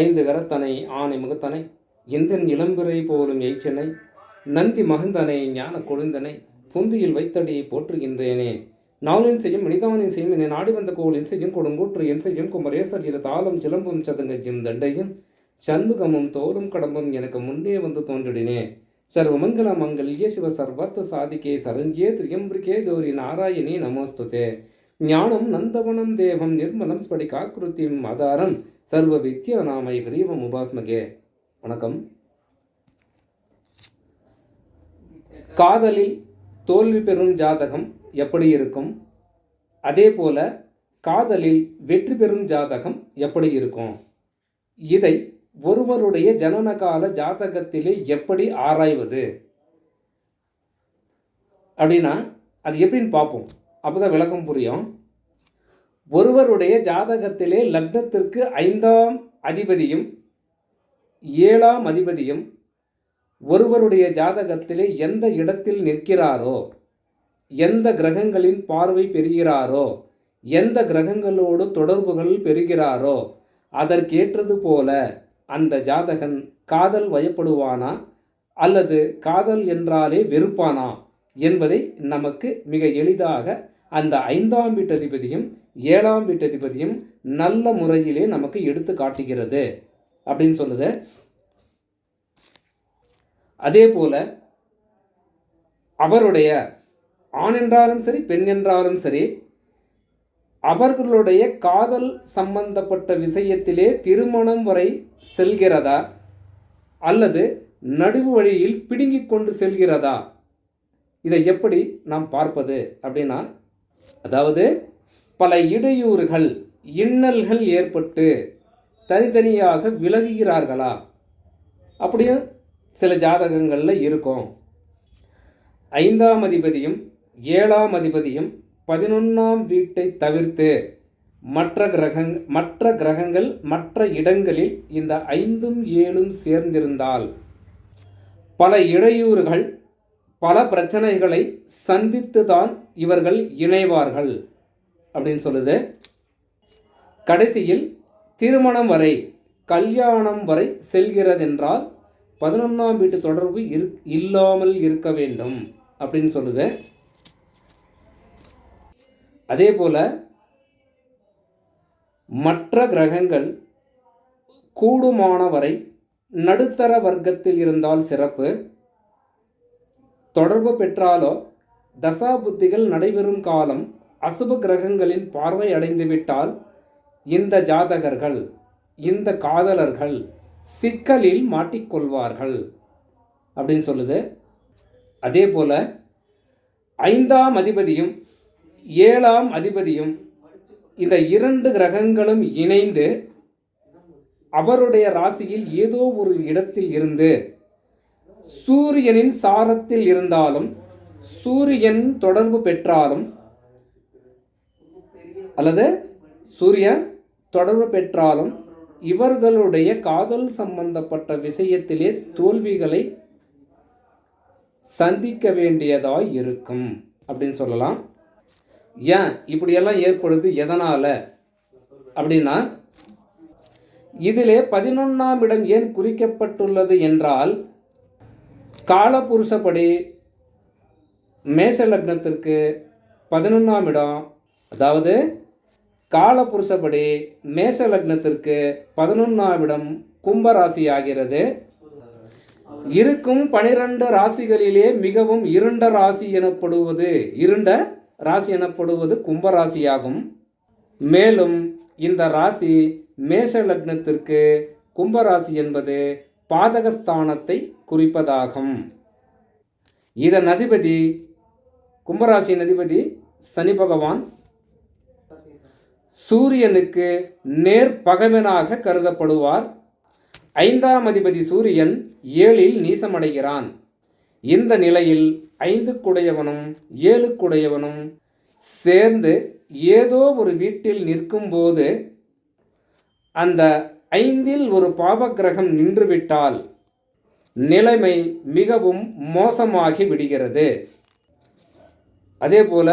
ஐந்து கரத்தனை ஆனை முகத்தனை எந்தன் இளம்பிறை போலும் எய்ச்சனை நந்தி மகந்தனை ஞான கொழுந்தனை புந்தியில் வைத்தடி போற்றுகின்றேனே. நாளின் செய்யும் மனிதானின் செய்யும் என்னை நாடி வந்த கோளின் செய்யும் கொடுங்கூற்று என் செய்யும் குமரேசர் இரு தாளம் சிலம்பும் சதுங்கஜியும் தண்டையும் சண்முகமும் தோளும் கடம்பும் எனக்கு முன்னே வந்து தோன்றிடினே. சர்வமங்கல மங்கல்ய சிவ சர்வர்த்த சாதிகே சரண்யே திரியம்பிரிகே கௌரி நாராயணி நமோஸ்துதே. ஞானம் நந்தவனம் தேவம் நிர்மலம் ஸ்படிகாக்கிருத்திம் ஆதாரம் சர்வ வித்யா நாமை கிரீவம் உபாஸ்மகே. வணக்கம். காதலில் தோல்வி பெறும் ஜாதகம் எப்படி இருக்கும்? அதே போல காதலில் வெற்றி பெறும் ஜாதகம் எப்படி இருக்கும்? இதை ஒருவருடைய ஜனனகால ஜாதகத்திலே எப்படி ஆராய்வது? அப்படின்னா அது எப்படின்னு பார்ப்போம். அப்போதான் விளக்கம் புரியும். ஒருவருடைய ஜாதகத்திலே லக்னத்திற்கு ஐந்தாம் அதிபதியும் ஏழாம் அதிபதியும் ஒருவருடைய ஜாதகத்திலே எந்த இடத்தில் நிற்கிறாரோ எந்த கிரகங்களின் பார்வை பெறுகிறாரோ எந்த கிரகங்களோடு தொடர்புகள் பெறுகிறாரோ அதற்கேற்றது போல அந்த ஜாதகன் காதல் வயப்படுவானா அல்லது காதல் என்றாலே வெறுப்பானா என்பதை நமக்கு மிக எளிதாக அந்த ஐந்தாம் வீட்டதிபதியும் ஏழாம் வீட்டதிபதியும் நல்ல முறையிலே நமக்கு எடுத்து காட்டுகிறது. அப்படின்னு சொல்லுது. அதே போல அவருடைய ஆண் என்றாலும் சரி பெண் என்றாலும் சரி அவர்களுடைய காதல் சம்பந்தப்பட்ட விஷயத்திலே திருமணம் வரை செல்கிறதா? அல்லது நடுவு வழியில் பிடுங்கிக் கொண்டு செல்கிறதா? இதை எப்படி நாம் பார்ப்பது அப்படின்னா அதாவது பல இடையூறுகள் இன்னல்கள் ஏற்பட்டு தனித்தனியாக விலகுகிறார்களா? அப்படியும் சில ஜாதகங்களில் இருக்கும். ஐந்தாம் அதிபதியும் ஏழாம் அதிபதியும் பதினொன்றாம் வீட்டை தவிர்த்து மற்ற கிரகங் மற்ற கிரகங்கள் மற்ற இடங்களில் இந்த ஐந்தும் ஏழும் சேர்ந்திருந்தால் பல இடையூறுகள் பல பிரச்சனைகளை சந்தித்து தான் இவர்கள் இணைவார்கள் அப்படின்னு சொல்லுது. கடைசியில் திருமணம் வரை கல்யாணம் வரை செல்கிறதென்றால் பதினொன்றாம் வீட்டு தொடர்பு இரு இல்லாமல் இருக்க வேண்டும் அப்படின்னு சொல்லுது. அதே போல மற்ற கிரகங்கள் கூடுமானவரை நடுத்தர வர்க்கத்தில் இருந்தால் சிறப்பு. தொடர்பு பெற்றாலோ தசா புத்திகள் நடைபெறும் காலம் அசுப கிரகங்களின் பார்வை அடைந்துவிட்டால் இந்த ஜாதகர்கள் இந்த காதலர்கள் சிக்கலில் மாட்டிக்கொள்வார்கள் அப்படின்னு சொல்லுது. அதே போல் ஐந்தாம் அதிபதியும் ஏழாம் அதிபதியும் இந்த இரண்டு கிரகங்களும் இணைந்து அவருடைய ராசியில் ஏதோ ஒரு இடத்தில் இருந்து சூரியனின் சாரத்தில் இருந்தாலும் சூரியன் தொடர்பு பெற்றாலும் அல்லது சூரியன் தொடர்பு பெற்றாலும் இவர்களுடைய காதல் சம்பந்தப்பட்ட விஷயத்திலே தோல்விகளை சந்திக்க வேண்டியதாக இருக்கும் அப்படின்னு சொல்லலாம். ஏன் இப்படியெல்லாம் ஏற்படுது? எதனால்? அப்படின்னா இதிலே பதினொன்றாம் இடம் ஏன் குறிக்கப்பட்டுள்ளது என்றால் காலபுருஷப்படி மேச லக்னத்திற்கு பதினொன்றாம் இடம். அதாவது காலபுருஷப்படி மேச லக்னத்திற்கு பதினொன்றாம் இடம் கும்பராசி ஆகிறது இருக்கும் பனிரெண்டு ராசிகளிலே மிகவும் இருண்ட ராசி எனப்படுவது இருண்ட ராசி எனப்படுவது கும்பராசியாகும் மேலும் இந்த ராசி மேஷ லக்னத்திற்கு கும்பராசி என்பது பாதகஸ்தானத்தை குறிப்பதாகும். இதன் அதிபதி கும்பராசியின் அதிபதி சனி பகவான். சூரியனுக்கு நேர்பகவனாக கருதப்படுவார். ஐந்தாம் அதிபதி சூரியன் ஏழில் நீசமடைகிறான். இந்த நிலையில் ஐந்துக்குடையவனும் ஏழுக்குடையவனும் சேர்ந்து ஏதோ ஒரு வீட்டில் நிற்கும்போது அந்த ஐந்தில் ஒரு பாவக்கிரகம் நின்றுவிட்டால் நிலைமை மிகவும் மோசமாகி விடுகிறது. அதேபோல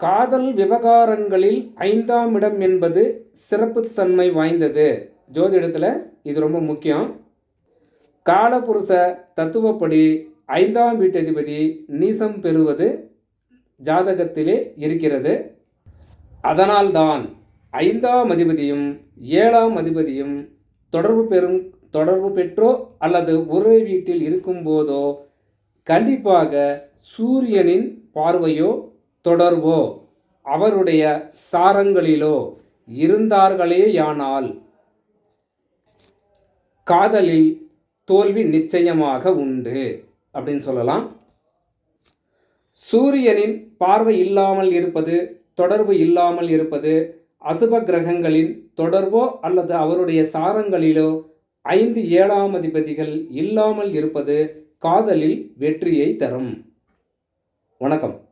காதல் விவகாரங்களில் ஐந்தாம் இடம் என்பது சிறப்புத்தன்மை வாய்ந்தது. ஜோதிடத்தில் இது ரொம்ப முக்கியம். காலபுருஷ தத்துவப்படி ஐந்தாம் வீட்டதிபதி நீசம் பெறுவது ஜாதகத்திலே இருக்கிறது. அதனால்தான் ஐந்தாம் அதிபதியும் ஏழாம் அதிபதியும் தொடர்பு பெறும் தொடர்பு பெற்றோ அல்லது ஒரே வீட்டில் இருக்கும்போதோ கண்டிப்பாக சூரியனின் பார்வையோ தொடர்போ அவருடைய சாரங்களிலோ இருந்தார்களேயானால் காதலில் தோல்வி நிச்சயமாக உண்டு அப்படின்னு சொல்லலாம். சூரியனின் பார்வை இல்லாமல் இருப்பது தொடர்பு இல்லாமல் இருப்பது அசுப கிரகங்களின் தொடர்போ அல்லது அவருடைய சாரங்களிலோ ஐந்து ஏழாம் அதிபதிகள் இல்லாமல் இருப்பது காதலில் வெற்றியை தரும். வணக்கம்.